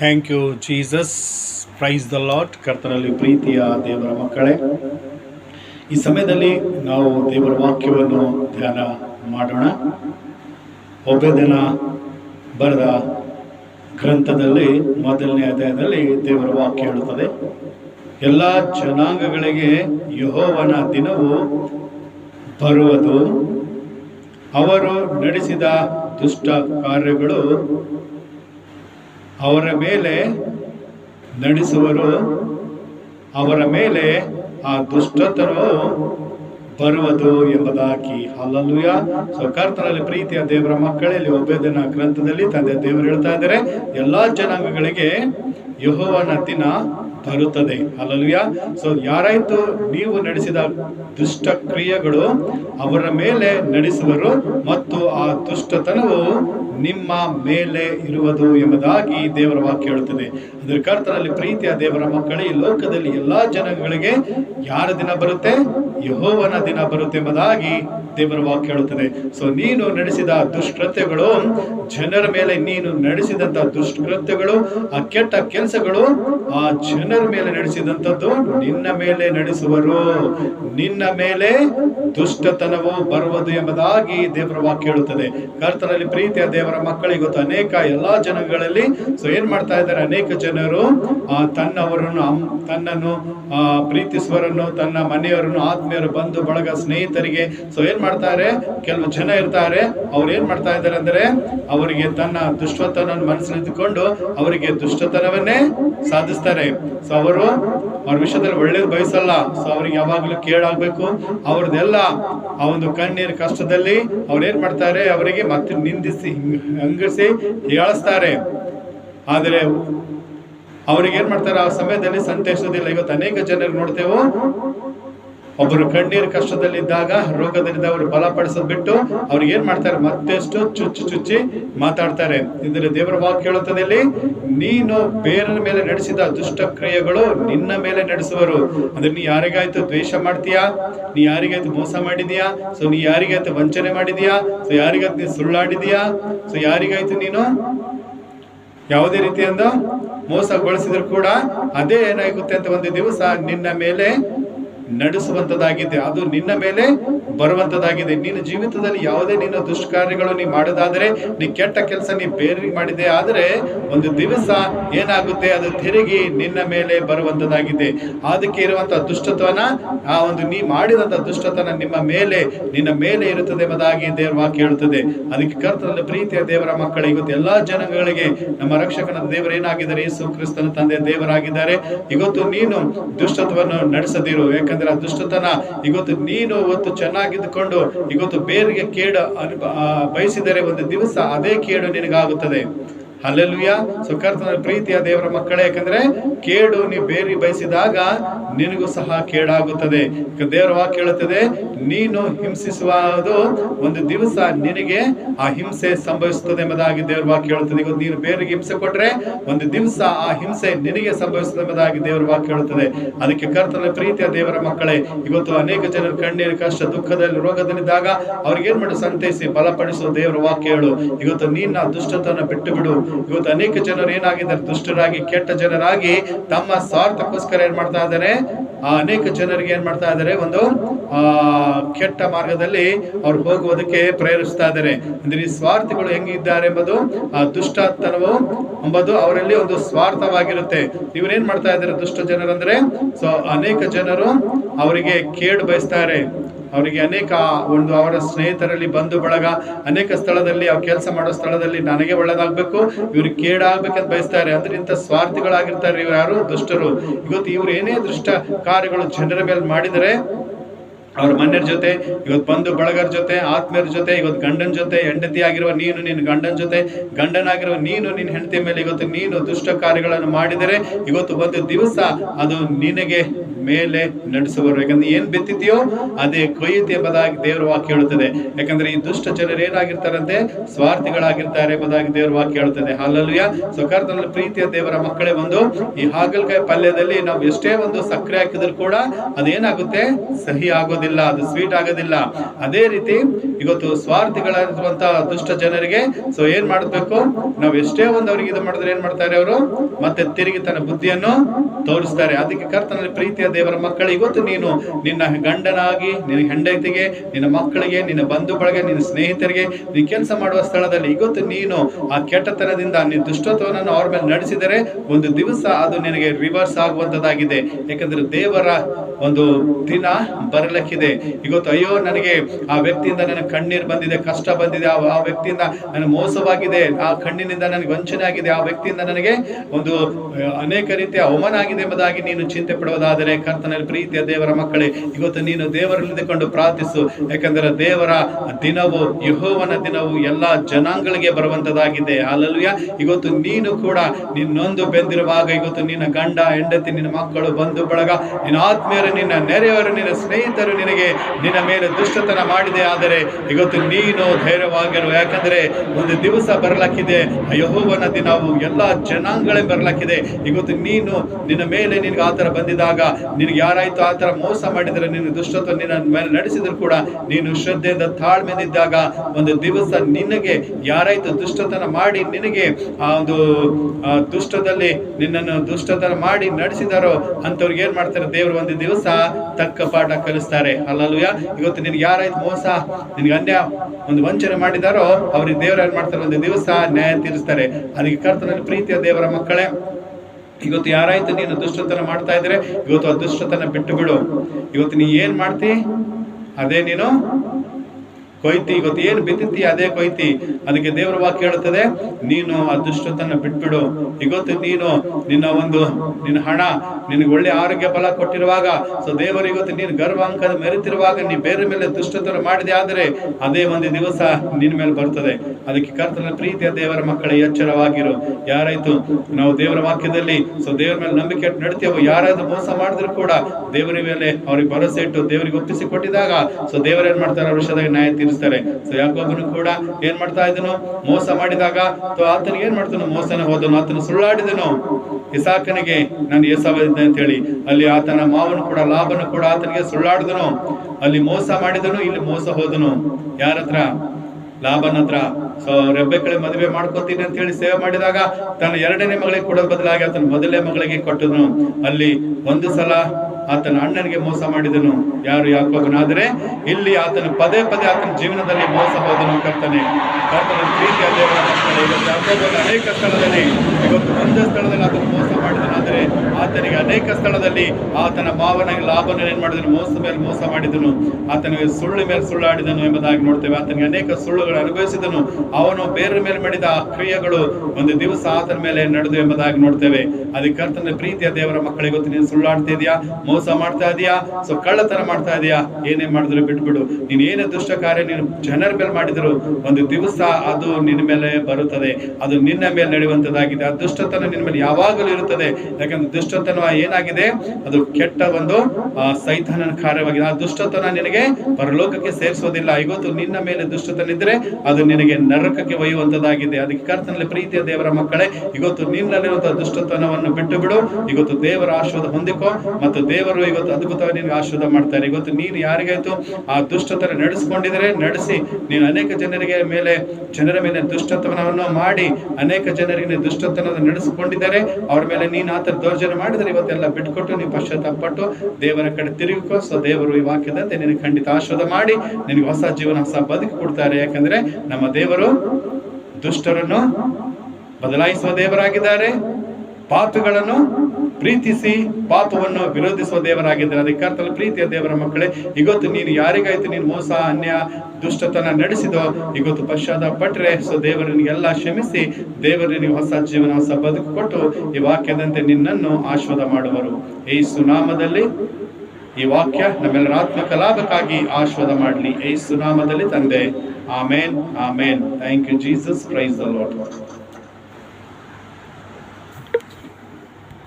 Thank you Jesus praise the lord ಕರ್ತನಲ್ಲಿ ಪ್ರೀತಿಯ ದೇವರ ಮಕ್ಕಳೇ, ಈ ಸಮಯದಲ್ಲಿ ನಾವು ದೇವರ ವಾಕ್ಯವನ್ನು ಧ್ಯಾನ ಮಾಡೋಣ. ಒಬ್ಬೆದನ ಬರೆದ ಗ್ರಂಥದಲ್ಲಿ, ಮೊದಲನೇ ಅಧ್ಯಾಯದಲ್ಲಿ ದೇವರ ವಾಕ್ಯ ಹೇಳುತ್ತದೆ, ಎಲ್ಲ ಜನಾಂಗಗಳಿಗೆ ಯಹೋವನ ದಿನವು ಬರುವುದು. ಅವರು ನಡೆಸಿದ ದುಷ್ಟ ಕಾರ್ಯಗಳು ಅವರ ಮೇಲೆ ನಡೆಸುವರು. ಅವರ ಮೇಲೆ ಆ ದುಷ್ಟತನವು ಬರುವುದು ಎಂಬುದಾಗಿ. ಅಲ್ಲಲ್ಲೂಯ ಸೊ, ಕರ್ತನಲ್ಲಿ ಪ್ರೀತಿಯ ದೇವರ ಮಕ್ಕಳಲ್ಲಿ ಒಬ್ಬದಿನ ಗ್ರಂಥದಲ್ಲಿ ತಂದೆ ದೇವರು ಹೇಳ್ತಾ ಇದ್ದಾರೆ, ಎಲ್ಲಾ ಜನಾಂಗಗಳಿಗೆ ಯಹೋವನ ದಿನ ಬರುತ್ತದೆ ಅಲ್ಲಲ್ವಿಯ ಸೊ ಯಾರಾಯ್ತು ನೀವು ನಡೆಸಿದ ದುಷ್ಟ ಕ್ರಿಯೆಗಳು ಅವರ ಮೇಲೆ ನಡೆಸುವರು ಮತ್ತು ಆ ದುಷ್ಟತನವು ನಿಮ್ಮ ಮೇಲೆ ಇರುವುದು ಎಂಬುದಾಗಿ ದೇವರ ವಾಕ್ಯ ಹೇಳುತ್ತದೆ. ಅದರ ಕರ್ತನಲ್ಲಿ ಪ್ರೀತಿಯ ದೇವರ ಮಕ್ಕಳೇ, ಈ ಲೋಕದಲ್ಲಿ ಎಲ್ಲಾ ಜನಗಳಿಗೆ ಯಾರ ದಿನ ಬರುತ್ತೆ? ಯಹೋವನ ದಿನ ಬರುತ್ತೆ ಎಂಬುದಾಗಿ ದೇವರ ವಾಕ್ಯ ಹೇಳುತ್ತದೆ. ಸೊ ನೀನು ನಡೆಸಿದ ದುಷ್ಕೃತ್ಯಗಳು, ಜನರ ಮೇಲೆ ನೀನು ನಡೆಸಿದಂತ ದುಷ್ಕೃತ್ಯಗಳು, ಆ ಕೆಟ್ಟ ಕೆಲಸಗಳು, ಆ ಜನರ ಮೇಲೆ ನಡೆಸಿದಂಥದ್ದು ನಿನ್ನ ಮೇಲೆ ನಡೆಸುವರು. ನಿನ್ನ ಮೇಲೆ ದುಷ್ಟತನವು ಬರುವುದು ಎಂಬುದಾಗಿ ದೇವರ ವಾಕ್ಯ ಹೇಳುತ್ತದೆ. ಕರ್ತನಲ್ಲಿ ಪ್ರೀತಿಯ ದೇವರ ಮಕ್ಕಳಿಗೆ ಅನೇಕ ಎಲ್ಲಾ ಜನಗಳಲ್ಲಿ ಸೊ ಏನ್ ಮಾಡ್ತಾ ಇದ್ದಾರೆ? ಅನೇಕ ಜನರು ತನ್ನವರನ್ನು ತನ್ನನ್ನು, ಆ ಪ್ರೀತಿಸುವರನ್ನು ತನ್ನ ಮನೆಯವರನ್ನು, ಆತ್ಮೀಯರು ಬಂದು ಬಳಗ ಸ್ನೇಹಿತರಿಗೆ ಸೊ ಏನ್ ಮಾಡ್ತಾರೆ, ಕೆಲವು ಜನ ಇರ್ತಾರೆ, ಅವ್ರು ಏನ್ ಮಾಡ್ತಾ ಇದ್ದಾರೆ ಅಂದ್ರೆ, ಅವರಿಗೆ ತನ್ನ ದುಷ್ಟತನ ಮನಸ್ಸಿನಿದ್ದುಕೊಂಡು ಅವರಿಗೆ ದುಷ್ಟತನವನ್ನೇ ಸಾಧಿಸ್ತಾರೆ. ಸೊ ಅವರು ಅವ್ರ ವಿಷಯದಲ್ಲಿ ಒಳ್ಳೇದು ಬಯಸಲ್ಲ. ಸೊ ಅವ್ರಿಗೆ ಯಾವಾಗಲೂ ಕೇಳಾಗ್ಬೇಕು ಅವ್ರದ್ದೆಲ್ಲ ಆ ಒಂದು ಕಣ್ಣೀರ್ ಕಷ್ಟದಲ್ಲಿ ಅವ್ರು ಏನ್ ಮಾಡ್ತಾರೆ, ಅವರಿಗೆ ಮತ್ತೆ ನಿಂದಿಸಿ ಹಂಗಸಿ ಹೇಳಿಸ್ತಾರೆ. ಆದರೆ ಅವ್ರಿಗೆ ಏನ್ ಮಾಡ್ತಾರೆ, ಆ ಸಮಯದಲ್ಲಿ ಸಂತೈಸೋದಿಲ್ಲ ಇವತ್ತು ಅನೇಕ ಜನರು ನೋಡ್ತೇವೆ ಒಬ್ಬರು ಕಣ್ಣೀರು ಕಷ್ಟದಲ್ಲಿದ್ದಾಗ ರೋಗದಲ್ಲಿದ್ದ ಅವರು ಬಲಪಡಿಸೋದ್ ಬಿಟ್ಟು ಅವ್ರಿಗೆ ಏನ್ ಮಾಡ್ತಾರೆ? ಮತ್ತೆಷ್ಟು ಚುಚ್ಚು ಚುಚ್ಚಿ ಮಾತಾಡ್ತಾರೆ. ಇದ್ರೆ ದೇವರ ವಾಕ್ಯ ಹೇಳುತ್ತದೆ ನೀನು ಬೇರೆ ಮೇಲೆ ನಡೆಸಿದ ದುಷ್ಟ ಕ್ರಿಯೆಗಳು ನಿನ್ನ ಮೇಲೆ ನಡೆಸುವರು. ಅಂದ್ರೆ ನೀ ಯಾರಿಗಾಯ್ತು ದ್ವೇಷ ಮಾಡ್ತೀಯಾ? ನೀ ಯಾರಿಗಾಯ್ತು ಮೋಸ ಮಾಡಿದೀಯಾ ಸೊ ನೀ ಯಾರಿಗಾಯ್ತು ವಂಚನೆ ಮಾಡಿದೀಯಾ ಸೊ ಯಾರಿಗಾಯ್ತು ನೀ ಸುಳ್ಳಾಡಿದೀಯಾ ಸೊ ಯಾರಿಗಾಯ್ತು ನೀನು ಯಾವುದೇ ರೀತಿಯಿಂದ ಮೋಸಗೊಳಿಸಿದ್ರು ಕೂಡ ಅದೇ ಏನಾಗುತ್ತೆ ಅಂತ ಒಂದು ದಿವಸ ನಿನ್ನ ಮೇಲೆ ನಡೆಸುವಂತದಾಗಿದೆ ಅದು ನಿನ್ನ ಮೇಲೆ ಬರುವಂತದಾಗಿದೆ ನಿನ್ನ ಜೀವಿತದಲ್ಲಿ ಯಾವುದೇ ನಿನ್ನ ದುಷ್ಕಾರ್ಯಗಳು ನೀ ಮಾಡೋದಾದ್ರೆ, ನೀ ಕೆಟ್ಟ ಕೆಲಸ ನೀ ಬೇರೆ ಮಾಡಿದೆ. ಆದರೆ ಒಂದು ದಿವಸ ಏನಾಗುತ್ತೆ? ಅದು ತಿರುಗಿ ನಿನ್ನ ಮೇಲೆ ಬರುವಂತದಾಗಿದೆ ಅದಕ್ಕೆ ಇರುವಂತಹ ದುಷ್ಟತ್ವನ ಆ ಒಂದು ನೀ ಮಾಡಿದಂತ ದುಷ್ಟತನ ನಿಮ್ಮ ಮೇಲೆ, ನಿನ್ನ ಮೇಲೆ ಇರುತ್ತದೆ ಎಂಬುದಾಗಿ ದೇವರ ವಾಕ್ಯ ಹೇಳುತ್ತದೆ. ಅದಕ್ಕೆ ಕರ್ತನಲ್ಲಿ ಪ್ರೀತಿಯ ದೇವರ ಮಕ್ಕಳ, ಇವತ್ತು ಎಲ್ಲಾ ಜನಗಳಿಗೆ ನಮ್ಮ ರಕ್ಷಕನ ದೇವರು ಏನಾಗಿದ್ದಾರೆ? ಯೇಸು ಕ್ರಿಸ್ತನ ತಂದೆ ದೇವರಾಗಿದ್ದಾರೆ. ಇವತ್ತು ನೀನು ದುಷ್ಟತ್ವವನ್ನು ನಡೆಸದಿರು. ಯಾಕಂದ್ರೆ ಆ ದುಷ್ಟತನ, ಇವತ್ತು ನೀನು ಇವತ್ತು ಚೆನ್ನಾಗಿದ್ದುಕೊಂಡು ಇವತ್ತು ಬೇರೆಗೆ ಕೇಡು ಅನು ಬಯಸಿದರೆ ಒಂದು ದಿವಸ ಅದೇ ಕೇಡು ನಿನಗಾಗುತ್ತದೆ. ಅಲ್ಲೆಲ್ಲುಯ್ಯ ಸೊ ಕರ್ತನ ಪ್ರೀತಿಯ ದೇವರ ಮಕ್ಕಳೇ, ಯಾಕಂದ್ರೆ ಕೇಡು ನೀ ಬೇರಿ ಬಯಸಿದಾಗ ನಿನಗೂ ಸಹ ಕೇಡಾಗುತ್ತದೆ. ದೇವರ ವಾಕ್ ಹೇಳುತ್ತದೆ, ನೀನು ಹಿಂಸಿಸುವುದು ಒಂದು ದಿವಸ ನಿನಗೆ ಆ ಹಿಂಸೆ ಸಂಭವಿಸುತ್ತದೆ ಎಂಬುದಾಗಿ ದೇವರ ವಾಕ್ಯ ಹೇಳುತ್ತದೆ. ಇವತ್ತು ನೀನು ಬೇರೆಗೆ ಹಿಂಸೆ ಕೊಟ್ರೆ ಒಂದು ದಿವಸ ಆ ಹಿಂಸೆ ನಿನಗೆ ಸಂಭವಿಸುತ್ತದೆ ಎಂಬುದಾಗಿ ದೇವರ ವಾಕ್ಯ ಹೇಳುತ್ತದೆ. ಅದಕ್ಕೆ ಕರ್ತನ ಪ್ರೀತಿಯ ದೇವರ ಮಕ್ಕಳೇ, ಇವತ್ತು ಅನೇಕ ಜನರು ಕಣ್ಣೀರು ಕಷ್ಟ, ದುಃಖದಲ್ಲಿ, ರೋಗದಲ್ಲಿದ್ದಾಗ ಅವ್ರಿಗೆ ಏನ್ ಮಾಡು, ಸಂತೈಸಿ ಬಲಪಡಿಸುವ ದೇವರ ವಾಕ್ಯ ಹೇಳು. ಇವತ್ತು ನೀನ್ ದುಷ್ಟತನ ಬಿಟ್ಟು ಬಿಡು ಇವತ್ತು ಅನೇಕ ಜನರು ಏನಾಗಿದ್ದಾರೆ? ದುಷ್ಟರಾಗಿ, ಕೆಟ್ಟ ಜನರಾಗಿ ತಮ್ಮ ಸ್ವಾರ್ಥಕ್ಕೋಸ್ಕರ ಏನ್ ಮಾಡ್ತಾ ಇದ್ದಾರೆ? ಆ, ಅನೇಕ ಜನರಿಗೆ ಏನ್ ಮಾಡ್ತಾ ಇದ್ದಾರೆ? ಒಂದು, ಆ, ಕೆಟ್ಟ ಮಾರ್ಗದಲ್ಲಿ ಅವ್ರು ಹೋಗುವುದಕ್ಕೆ ಪ್ರೇರಿಸ್ತಾ ಇದ್ದಾರೆ. ಅಂದ್ರೆ ಈ ಸ್ವಾರ್ಥಿಗಳು ಹೆಂಗಿದ್ದಾರೆ ಎಂಬುದು, ಆ ದುಷ್ಟತನವು ಎಂಬುದು ಅವರಲ್ಲಿ ಒಂದು ಸ್ವಾರ್ಥವಾಗಿರುತ್ತೆ. ಇವ್ರೇನ್ ಮಾಡ್ತಾ ಇದ್ದಾರೆ ದುಷ್ಟ ಜನರಂದ್ರೆ ಸೊ, ಅನೇಕ ಜನರು ಅವರಿಗೆ ಕೇಡು ಬಯಸ್ತಾರೆ ಅವರಿಗೆ ಅನೇಕ ಒಂದು ಅವರ ಸ್ನೇಹಿತರಲ್ಲಿ ಬಂಧು ಬಳಗ ಅನೇಕ ಸ್ಥಳದಲ್ಲಿ ಅವ್ರು ಕೆಲಸ ಮಾಡೋ ಸ್ಥಳದಲ್ಲಿ ನನಗೆ ಒಳ್ಳೇದಾಗಬೇಕು, ಇವ್ರಿಗೆ ಕೇಡಾಗಬೇಕಂತ ಬಯಸ್ತಾರೆ. ಅಂದ್ರೆ ಇಂಥ ಸ್ವಾರ್ಥಿಗಳಾಗಿರ್ತಾರೆ ಇವ್ರು ಯಾರು? ದುಷ್ಟರು. ಇವತ್ತು ಇವ್ರು ಏನೇ ದುಷ್ಟ ಕಾರ್ಯಗಳು ಜನರ ಮೇಲೆ ಮಾಡಿದರೆ ಅವ್ರ ಮನೆಯವ್ರ ಜೊತೆ, ಇವತ್ತು ಬಂಧು ಬಳಗರ ಜೊತೆ, ಆತ್ಮೀಯರ ಜೊತೆ, ಇವತ್ತು ಗಂಡನ ಜೊತೆ ಹೆಂಡತಿ ಆಗಿರುವ ನೀನು, ನಿನ್ನ ಗಂಡನ ಜೊತೆ, ಗಂಡನಾಗಿರುವ ನೀನು, ನಿನ್ನ ಹೆಂಡತಿ ಮೇಲೆ ಇವತ್ತು ನೀನು ದುಷ್ಟ ಕಾರ್ಯಗಳನ್ನು ಮಾಡಿದರೆ, ಇವತ್ತು ಒಂದು ದಿವಸ ಅದು ನಿನಗೆ ಮೇಲೆ ನಡೆಸುವರು. ಯಾಕಂದ್ರೆ ಏನ್ ಬಿತ್ತಿದೆಯೋ ಅದೇ ಕೊಯ್ಯುತ್ತೆ ಎಂಬುದಾಗಿ ದೇವರ ವಾಕ್ಯ ಹೇಳುತ್ತದೆ. ಯಾಕಂದ್ರೆ ಈ ದುಷ್ಟ ಜನರು ಏನಾಗಿರ್ತಾರಂತೆ? ಸ್ವಾರ್ಥಿಗಳಾಗಿರ್ತಾರೆ ಎಂಬುದಾಗಿ ದೇವರ ವಾಕ್ಯ ಹೇಳುತ್ತದೆ. ಹಾಲಲ್ಲಿಯ. ಸೊ ಪ್ರೀತಿಯ ದೇವರ ಮಕ್ಕಳೇ ಒಂದು ಈ ಹಾಗಲಕಾಯಿ ಪಲ್ಯದಲ್ಲಿ ನಾವು ಎಷ್ಟೇ ಒಂದು ಸಕ್ಕರೆ ಹಾಕಿದ್ರು ಕೂಡ ಅದೇನಾಗುತ್ತೆ? ಸಹಿ ಆಗೋದಿಲ್ಲ, ಅದು ಸ್ವೀಟ್ ಆಗೋದಿಲ್ಲ. ಅದೇ ರೀತಿ ಇವತ್ತು ಸ್ವಾರ್ಥಿಗಳಾಗಿರುವಂತಹ ದುಷ್ಟ ಜನರಿಗೆ ಸೊ ಏನ್ ಮಾಡಬೇಕು? ನಾವು ಎಷ್ಟೇ ಒಂದು ಅವ್ರಿಗೆ ಇದು ಮಾಡಿದ್ರೆ ಏನ್ ಮಾಡ್ತಾರೆ ಅವರು? ಮತ್ತೆ ತಿರುಗಿ ತನ್ನ ಬುದ್ಧಿಯನ್ನು ತೋರಿಸ್ತಾರೆ. ಅದಕ್ಕೆ ಕರ್ತನಲ್ಲಿ ಪ್ರೀತಿಯ ದೇವರ ಮಕ್ಕಳು ಇವತ್ತು ನೀನು ನಿನ್ನ ಗಂಡನಾಗಿ, ನಿನ್ನ ಹೆಂಡತಿಗೆ, ನಿನ್ನ ಮಕ್ಕಳಿಗೆ, ನಿನ್ನ ಬಂಧು ಬಳಗ ನಿನ್ನ ಸ್ನೇಹಿತರಿಗೆ ನೀನು ಕೆಲಸ ಮಾಡುವ ಸ್ಥಳದಲ್ಲಿ ಇವತ್ತು ನೀನು ಆ ಕೆಟ್ಟತನದಿಂದ ನೀನು ದುಷ್ಟತ್ವವನ್ನು ಅವ್ರ ಮೇಲೆ ನಡೆಸಿದರೆ ಒಂದು ದಿವಸ ಅದು ನಿನಗೆ ರಿವರ್ಸ್ ಆಗುವಂತದ್ದಾಗಿದೆ ಯಾಕಂದ್ರೆ ದೇವರ ಒಂದು ದಿನ ಬರಲಿಕ್ಕಿದೆ. ಇವತ್ತು ಅಯ್ಯೋ, ನನಗೆ ಆ ವ್ಯಕ್ತಿಯಿಂದ ನನಗೆ ಕಣ್ಣೀರು ಬಂದಿದೆ, ಕಷ್ಟ ಬಂದಿದೆ, ಆ ವ್ಯಕ್ತಿಯಿಂದ ನನಗೆ ಮೋಸವಾಗಿದೆ, ಆ ಕಣ್ಣಿನಿಂದ ನನಗೆ ವಂಚನೆ ಆಗಿದೆ, ಆ ವ್ಯಕ್ತಿಯಿಂದ ನನಗೆ ಒಂದು ಅನೇಕ ರೀತಿಯ ಅವಮಾನ ಆಗಿದೆ ಎಂಬುದಾಗಿ ನೀನು ಚಿಂತೆ ಪಡುವುದಾದರೆ ಕರ್ತನಲ್ಲಿ ಪ್ರೀತಿಯ ದೇವರ ಮಕ್ಕಳೇ, ಇವತ್ತು ನೀನು ದೇವರಲ್ಲಿದ್ದುಕೊಂಡು ಪ್ರಾರ್ಥಿಸು. ಯಾಕಂದರೆ ದೇವರ ದಿನವು ಯಹೋವನ ದಿನವು ಎಲ್ಲಾ ಜನಾಂಗಗಳಿಗೆ ಬರುವಂತದಾಗಿದೆ ಅಲ್ಲಲ್ಯ ಇವತ್ತು ನೀನು ಕೂಡ ನಿನ್ನೊಂದು ಬೆಂದಿರುವಾಗ, ಇವತ್ತು ನಿನ್ನ ಗಂಡ, ಹೆಂಡತಿ, ನಿನ್ನ ಮಕ್ಕಳು ಬಂಧು ಬಳಗ, ನಿನ್ನ ಆತ್ಮೀಯರು, ನಿನ್ನ ನೆರೆಯವರು, ನಿನ್ನ ಸ್ನೇಹಿತರು ನಿನಗೆ ನಿನ್ನ ಮೇಲೆ ದುಷ್ಟತನ ಮಾಡಿದೆ. ಆದರೆ ಇವತ್ತು ನೀನು ಧೈರ್ಯವಾಗಿರು. ಯಾಕಂದ್ರೆ ಒಂದು ದಿವಸ ಬರಲಕ್ಕಿದೆ. ಯಹೋವನ ದಿನವು ಎಲ್ಲ ಜನಾಂಗಗಳೇ ಬರಲಕ್ಕಿದೆ. ಇವತ್ತು ನೀನು ನಿನ್ನ ಮೇಲೆ ನಿನಗೆ ಆತರ ಬಂದಿದಾಗ ನಿನಗೆ ಯಾರಾಯ್ತು ಆತರ ಮೋಸ ಮಾಡಿದರೆ ನೀನು ದುಷ್ಟತ್ವ ನಿನ್ನ ಮೇಲೆ ನಡೆಸಿದ್ರು ಕೂಡ ನೀನು ಶ್ರದ್ಧೆಯಿಂದ ತಾಳ್ಮೆದಿದ್ದಾಗ ಒಂದು ದಿವಸ ನಿನಗೆ ಯಾರಾಯ್ತು ದುಷ್ಟತನ ಮಾಡಿ ನಿನಗೆ ಆ ಒಂದು, ಆ ದುಷ್ಟದಲ್ಲಿ ನಿನ್ನನ್ನು ದುಷ್ಟತನ ಮಾಡಿ ನಡೆಸಿದಾರೋ ಅಂತವ್ರಿಗೆ ಏನ್ ಮಾಡ್ತಾರೆ? ದೇವರು ಒಂದು ದಿವಸ ತಕ್ಕ ಪಾಠ ಕಲಿಸ್ತಾರೆ. ಅಲ್ಲಲ್ವಯ ಇವತ್ತು ನಿನ್ಗೆ ಯಾರಾಯ್ತು ಮೋಸ? ನಿನ್ಗೆ ಅನ್ಯ ಒಂದು ವಂಚನೆ ಮಾಡಿದಾರೋ, ಅವ್ರಿಗೆ ದೇವರು ಏನ್ ಮಾಡ್ತಾರೆ? ಒಂದು ದಿವಸ ನ್ಯಾಯ ತೀರಿಸ್ತಾರೆ. ಅದಕ್ಕೆ ಕರ್ತನಲ್ಲಿ ಪ್ರೀತಿಯ ದೇವರ ಮಕ್ಕಳೇ ಇವತ್ತು ಯಾರಾಯ್ತು ನೀನು ದುಷ್ಟತನ ಮಾಡ್ತಾ ಇದ್ರೆ? ಇವತ್ತು ಅದೃಷ್ಟತನ ದುಷ್ಟತನ ಬಿಟ್ಟು ಬಿಡು. ಇವತ್ತು ನೀ ಏನ್ ಮಾಡ್ತಿ? ಅದೇ ನೀನು ಕೊಯ್ತಿ, ಇವತ್ತು ಏನು ಬಿತ್ತಿತಿ ಅದೇ ಕೊಯ್ತಿ. ಅದಕ್ಕೆ ದೇವರ ವಾಕ್ಯ ಹೇಳುತ್ತದೆ, ನೀನು ಆ ದುಷ್ಟತನ ಬಿಟ್ಬಿಡು. ಇವತ್ತು ನೀನು ನಿನ್ನ ಒಂದು, ನಿನ್ನ ಹಣ, ನಿನಗೆ ಒಳ್ಳೆ ಆರೋಗ್ಯ ಬಲ ಕೊಟ್ಟಿರುವಾಗ, ಸೊ ದೇವರು ಇವತ್ತು ನೀನು ಗರ್ವಾಂಕದ ಮೆರೆತಿರುವಾಗ ನೀ ಬೇರೆ ಮೇಲೆ ದುಷ್ಟತನ ಮಾಡಿದೆ ಆದರೆ, ಅದೇ ಒಂದು ದಿವಸ ನಿನ್ನ ಮೇಲೆ ಬರ್ತದೆ. ಅದಕ್ಕೆ ಕರ್ತನ ಪ್ರೀತಿಯ ದೇವರ ಮಕ್ಕಳ, ಎಚ್ಚರವಾಗಿರು. ಯಾರಾಯ್ತು? ನಾವು ದೇವರ ವಾಕ್ಯದಲ್ಲಿ, ಸೊ ದೇವರ ಮೇಲೆ ನಂಬಿಕೆ ಇಟ್ಟು ನಡ್ತೇವೋ? ಯಾರಾದ್ರೂ ಮೋಸ ಮಾಡಿದ್ರು ಕೂಡ ದೇವರ ಮೇಲೆ ಅವ್ರಿಗೆ ಭರವಸೆ ಇಟ್ಟು ದೇವರಿಗೆ ಒಪ್ಪಿಸಿ ಕೊಟ್ಟಿದಾಗ ಸೊ ದೇವರೇನ್ ಮಾಡ್ತಾರೆ? ವರ್ಷದಾಗ ನ್ಯಾಯ ತೀರಿಸ್ತಾರೆ ಸೊ ಯಾಕೊಬ್ಬನು ಕೂಡ ಏನ್ ಮಾಡ್ತಾ ಇದನು ಮೋಸ ಮಾಡಿದಾಗ ಆತನ ಏನ್ ಮಾಡ್ತಾನು? ಮೋಸನ ಹೋದನು, ಆತನ ಸುಳ್ಳಾಡಿದನು. ಇಸಾಕನಿಗೆ, ನಾನು ಏಸಾವಿದ್ದೆ ಅಂತ ಹೇಳಿ ಅಲ್ಲಿ ಆತನ ಮಾವನು ಕೂಡ, ಲಾಭನು ಕೂಡ ಆತನಿಗೆ ಸುಳ್ಳಾಡಿದನು. ಅಲ್ಲಿ ಮೋಸ ಮಾಡಿದನು, ಇಲ್ಲಿ ಮೋಸ ಹೋದನು. ಯಾರತ್ರ? ಲಾಭನ ಹತ್ರ. ಸೊ ರೆಬ್ಬೆಕಳೆ ಮದುವೆ ಮಾಡ್ಕೋತೀನಿ ಅಂತ ಹೇಳಿ ಸೇವೆ ಮಾಡಿದಾಗ, ತನ್ನ ಎರಡನೇ ಮಗಳಿಗೆ ಕೊಡೋದ್ ಬದಲಾಗಿ ಆತನ ಮೊದಲನೇ ಮಗಳಿಗೆ ಕೊಟ್ಟನು. ಅಲ್ಲಿ ಒಂದು ಸಲ ಆತನ ಅಣ್ಣನಿಗೆ ಮೋಸ ಮಾಡಿದನು. ಯಾರು ಯಾಕೋಬನಾದರೆ ಇಲ್ಲಿ ಆತನ ಪದೇ ಪದೇ ಆತನ ಜೀವನದಲ್ಲಿ ಮೋಸ ಹೋದನು ಕರ್ತನೆ. ಕರ್ತನ ಪ್ರೀತಿಯ ದೇವರ ಅನೇಕ ಸ್ಥಳದಲ್ಲಿ ಒಂದೇ ಸ್ಥಳದಲ್ಲಿ ಆತನ ಮೋಸ ಮಾಡಿದನಾದರೆ ಆತನಿಗೆ ಅನೇಕ ಸ್ಥಳದಲ್ಲಿ ಆತನ ಮಾವನ ಲಾಭನ ಏನ್ ಮಾಡಿದನು? ಮೋಸ ಮೇಲೆ ಮೋಸ ಮಾಡಿದನು. ಆತನಿಗೆ ಸುಳ್ಳು ಮೇಲೆ ಸುಳ್ಳಾಡಿದನು ಎಂಬುದಾಗಿ ನೋಡ್ತೇವೆ. ಆತನಿಗೆ ಅನೇಕ ಸುಳ್ಳುಗಳು ಅನುಭವಿಸಿದನು. ಅವನು ಬೇರೆ ಮೇಲೆ ಮಾಡಿದ ಕ್ರಿಯೆಗಳು ಒಂದು ದಿವಸ ಆತನ ಮೇಲೆ ನಡೆದು ಎಂಬುದಾಗಿ ನೋಡ್ತೇವೆ. ಅದಕ್ಕೆ ಕರ್ತನ ಪ್ರೀತಿಯ ದೇವರ ಮಕ್ಕಳಿಗೆ ಗೊತ್ತು, ನೀನು ಸುಳ್ಳಾಡ್ತಾ ಇದೆಯಾ? ಮೋಸ ಮಾಡ್ತಾ ಇದೆಯಾ? ಸೊ ಕಳ್ಳತನ ಮಾಡ್ತಾ ಇದೆಯಾ? ಏನೇ ಮಾಡಿದ್ರು ಬಿಟ್ಬಿಡು. ನೀನ್ ಏನೇ ದುಷ್ಟ ಕಾರ್ಯ ನೀನು ಜನರ ಮೇಲೆ ಮಾಡಿದ್ರು, ಒಂದು ದಿವಸ ಅದು ನಿನ್ನ ಮೇಲೆ ಬರುತ್ತದೆ. ಅದು ನಿನ್ನ ಮೇಲೆ ನಡೆಯುವಂತದ್ದಾಗಿದೆ. ಆ ದುಷ್ಟತನ ಮೇಲೆ ಯಾವಾಗಲೂ ಇರುತ್ತದೆ. ಯಾಕಂದ್ರೆ ದುಷ್ಟತನ ಏನಾಗಿದೆ? ಅದು ಕೆಟ್ಟ ಒಂದು ಆ, ಸೈತಾನನ ಕಾರ್ಯವಾಗಿದೆ. ಆ ದುಷ್ಟತನ ನಿನಗೆ ಪರಲೋಕಕ್ಕೆ ಸೇರಿಸೋದಿಲ್ಲ. ಇವತ್ತು ನಿನ್ನ ಮೇಲೆ ದುಷ್ಟತನ ಇದ್ರೆ ಅದು ನಿನಗೆ ನರಕಕ್ಕೆ ಒಯ್ಯುವಂತದಾಗಿದೆ ಅದಕ್ಕೆ ಕರ್ತನಲ್ಲಿ ಪ್ರೀತಿಯ ದೇವರ ಮಕ್ಕಳೇ ಇವತ್ತು ನಿನ್ನಲ್ಲಿರುವಂತಹ ದುಷ್ಟತನವನ್ನು ಬಿಟ್ಟು ಬಿಡು ಇವತ್ತು ದೇವರ ಆಶೀರ್ವಾದ ಹೊಂದಿಕೋ. ಮತ್ತು ದೇವರು ಇವತ್ತು ಅದ್ಭುತವಾಗಿ ನಿನಗೆ ಆಶೀರ್ವಾದ ಮಾಡ್ತಾರೆ. ಇವತ್ತು ನೀನು ಯಾರಿಗಾಯ್ತು ಆ ದುಷ್ಟತನ ನಡೆಸ್ಕೊಂಡಿದ್ರೆ ನಡೆಸಿ. ನೀನು ಅನೇಕ ಜನರಿಗೆ ಮೇಲೆ ಜನರ ಮೇಲೆ ದುಷ್ಟತನವನ್ನು ಮಾಡಿ ಅನೇಕ ಜನರಿಗೆ ನೀನು ದುಷ್ಟತನದ ನಡೆಸಿಕೊಂಡಿದ್ದಾರೆ. ಅವ್ರ ಮೇಲೆ ನೀನು ಆತರ ದೌರ್ಜನ್ಯ ಮಾಡಿದರೆ ಇವತ್ತೆಲ್ಲ ಬಿಟ್ಕೊಟ್ಟು ನೀವು ಪಶ್ಚಾತ್ತಾಪಟ್ಟು ದೇವರ ಕಡೆ ತಿರುಗಿಕೋ. ಸೊ ದೇವರು ಈ ವಾಕ್ಯದಂತೆ ನಿನಗೆ ಖಂಡಿತ ಆಶೀರ್ವಾದ ಮಾಡಿ, ನಿನಗೆ ಹೊಸ ಜೀವನ, ಹೊಸ ಬದುಕು ಕೊಡ್ತಾರೆ. ಯಾಕಂದ್ರೆ ನಮ್ಮ ದೇವರು ದುಷ್ಟರನ್ನು ಬದಲಾಯಿಸುವ ದೇವರಾಗಿದ್ದಾರೆ. ಪಾಪಗಳನ್ನು ಪ್ರೀತಿಸಿ ಪಾಪವನ್ನು ವಿರೋಧಿಸುವ ದೇವರಾಗಿದ್ದಾರೆ ಅದಕ್ಕೆ ಪ್ರೀತಿಯ ದೇವರ ಮಕ್ಕಳೇ ಇವತ್ತು ನೀನು ಯಾರಿಗಾಯ್ತು? ನೀನು ಮೋಸ ಅನ್ಯ ದುಷ್ಟತನ ನಡೆಸಿದೋ? ಇವತ್ತು ಪಶ್ಚಾತ್ತಾಪ ಪಟ್ರೆ, ಸೊ ದೇವರನಿಗೆಲ್ಲ ಕ್ಷಮಿಸಿ ದೇವರನಿಗೆ ಹೊಸ ಜೀವನ, ಹೊಸ ಬದುಕು ಕೊಟ್ಟು ಈ ವಾಕ್ಯದಂತೆ ನಿನ್ನನ್ನು ಆಶ್ವಾದ ಮಾಡುವರು. ಈ ಸುನಾಮದಲ್ಲಿ ಈ ವಾಕ್ಯ ನಮ್ಮೆಲ್ಲರ ಆತ್ಮಕ ಲಾಭಕ್ಕಾಗಿ ಆಶ್ವಾದ ಮಾಡಲಿ. ಈ ಸುನಾಮದಲ್ಲಿ ತಂದೆ. Amen amen. Thank you, Jesus. Praise the lord.